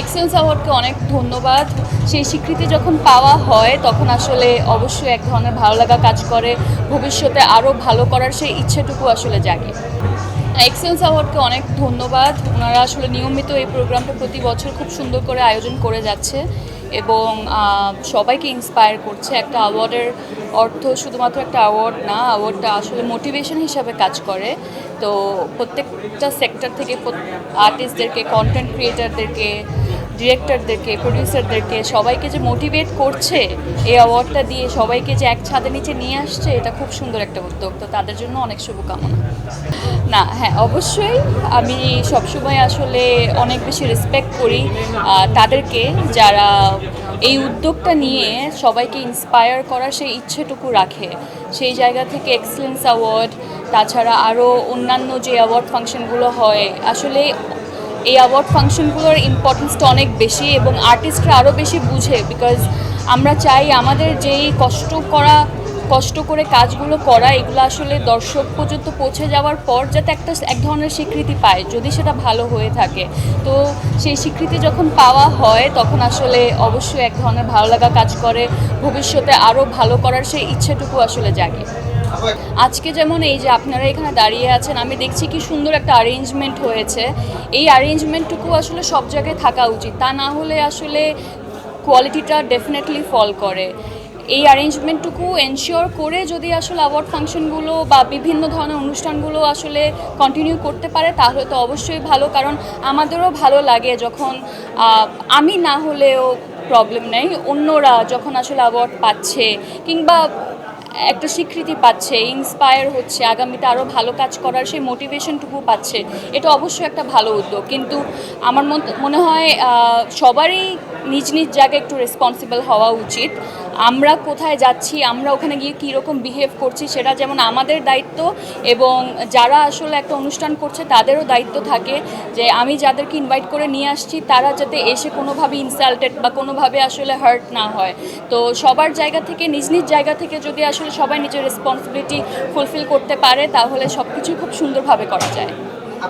Excellence অ্যাওয়ার্ডকে অনেক ধন্যবাদ। সেই স্বীকৃতি যখন পাওয়া হয়, তখন আসলে অবশ্যই এক ধরনের ভালো লাগা কাজ করে। ভবিষ্যতে আরও ভালো করার সেই ইচ্ছেটুকু আসলে জাগে। এক্সেলস অ্যাওয়ার্ডকে অনেক ধন্যবাদ। ওনারা আসলে নিয়মিত এই প্রোগ্রামটা প্রতি বছর খুব সুন্দর করে আয়োজন করে যাচ্ছে এবং সবাইকে ইন্সপায়ার করছে। একটা অ্যাওয়ার্ডের অর্থ শুধুমাত্র একটা অ্যাওয়ার্ড না অ্যাওয়ার্ডটা আসলে মোটিভেশন হিসাবে কাজ করে। তো প্রত্যেকটা সেক্টর থেকে আর্টিস্টদেরকে কন্টেন্ট ক্রিয়েটারদেরকে ডিরেক্টরদেরকে প্রডিউসারদেরকে সবাইকে যে মোটিভেট করছে এই অ্যাওয়ার্ডটা দিয়ে সবাইকে যে এক ছাদের নিচে নিয়ে আসছে, এটা খুব সুন্দর একটা উদ্যোগ। তো তাদের জন্য অনেক শুভকামনা। না হ্যাঁ অবশ্যই আমি সবসময় আসলে অনেক বেশি রেসপেক্ট করি তাদেরকে যারা এই উদ্যোগটা নিয়ে সবাইকে ইন্সপায়ার করার সেই ইচ্ছেটুকু রাখে। সেই জায়গা থেকে এক্সেলেন্স অ্যাওয়ার্ড তাছাড়া আরও অন্যান্য যে অ্যাওয়ার্ড ফাংশনগুলো হয়, আসলে এই অ্যাওয়ার্ড ফাংশনগুলোর ইম্পর্টেন্সটা অনেক বেশি এবং আর্টিস্টরা আরও বেশি বুঝে বিকজ আমরা চাই আমাদের যেই কষ্ট করা, কষ্ট করে কাজগুলো করা, এগুলো আসলে দর্শক পর্যন্ত পৌঁছে যাওয়ার পর যাতে একটা এক ধরনের স্বীকৃতি পায়, যদি সেটা ভালো হয়ে থাকে। তো সেই স্বীকৃতি যখন পাওয়া হয়, তখন আসলে অবশ্যই এক ধরনের ভালো লাগা কাজ করে, ভবিষ্যতে আরও ভালো করার সেই ইচ্ছেটুকু আসলে জাগে। আজকে যেমন এই যে আপনারা এখানে দাঁড়িয়ে আছেন, আমি দেখছি কি সুন্দর একটা অ্যারেঞ্জমেন্ট হয়েছে। এই অ্যারেঞ্জমেন্টটুকু আসলে সব জায়গায় থাকা উচিত, তা না হলে আসলে কোয়ালিটিটা ডেফিনেটলি ফল করে। এই অ্যারেঞ্জমেন্টটুকু এনশিওর করে যদি আসলে অ্যাওয়ার্ড ফাংশনগুলো বা বিভিন্ন ধরনের অনুষ্ঠানগুলো আসলে কন্টিনিউ করতে পারে, তাহলে তো অবশ্যই ভালো। কারণ আমাদেরও ভালো লাগে যখন আমি না হলেও প্রবলেম নেই, অন্যরা যখন আসলে অ্যাওয়ার্ড পাচ্ছে, কিংবা একটা স্বীকৃতি পাচ্ছে ইন্সপায়ার হচ্ছে, আগামীতে আরও ভালো কাজ করার সেই মোটিভেশনটুকু পাচ্ছে, এটা অবশ্যই একটা ভালো উদ্যোগ। কিন্তু আমার মনে হয় সবারই নিজ নিজ জায়গায় একটু রেসপন্সিবল হওয়া উচিত। আমরা কোথায় যাচ্ছি, আমরা ওখানে গিয়ে কীরকম বিহেভ করছি, সেটা যেমন আমাদের দায়িত্ব এবং যারা আসলে একটা অনুষ্ঠান করছে, তাদেরও দায়িত্ব থাকে যে আমি যাদেরকে ইনভাইট করে নিয়ে আসছি, তারা যাতে এসে কোনোভাবে ইনসাল্টেড বা কোনোভাবে আসলে হার্ট না হয়। তো সবার জায়গা থেকে, নিজ নিজ জায়গা থেকে যদি আসলে সবাই নিজের রেসপন্সিবিলিটি ফুলফিল করতে পারে তাহলে সব কিছুই খুব সুন্দরভাবে করা যায়।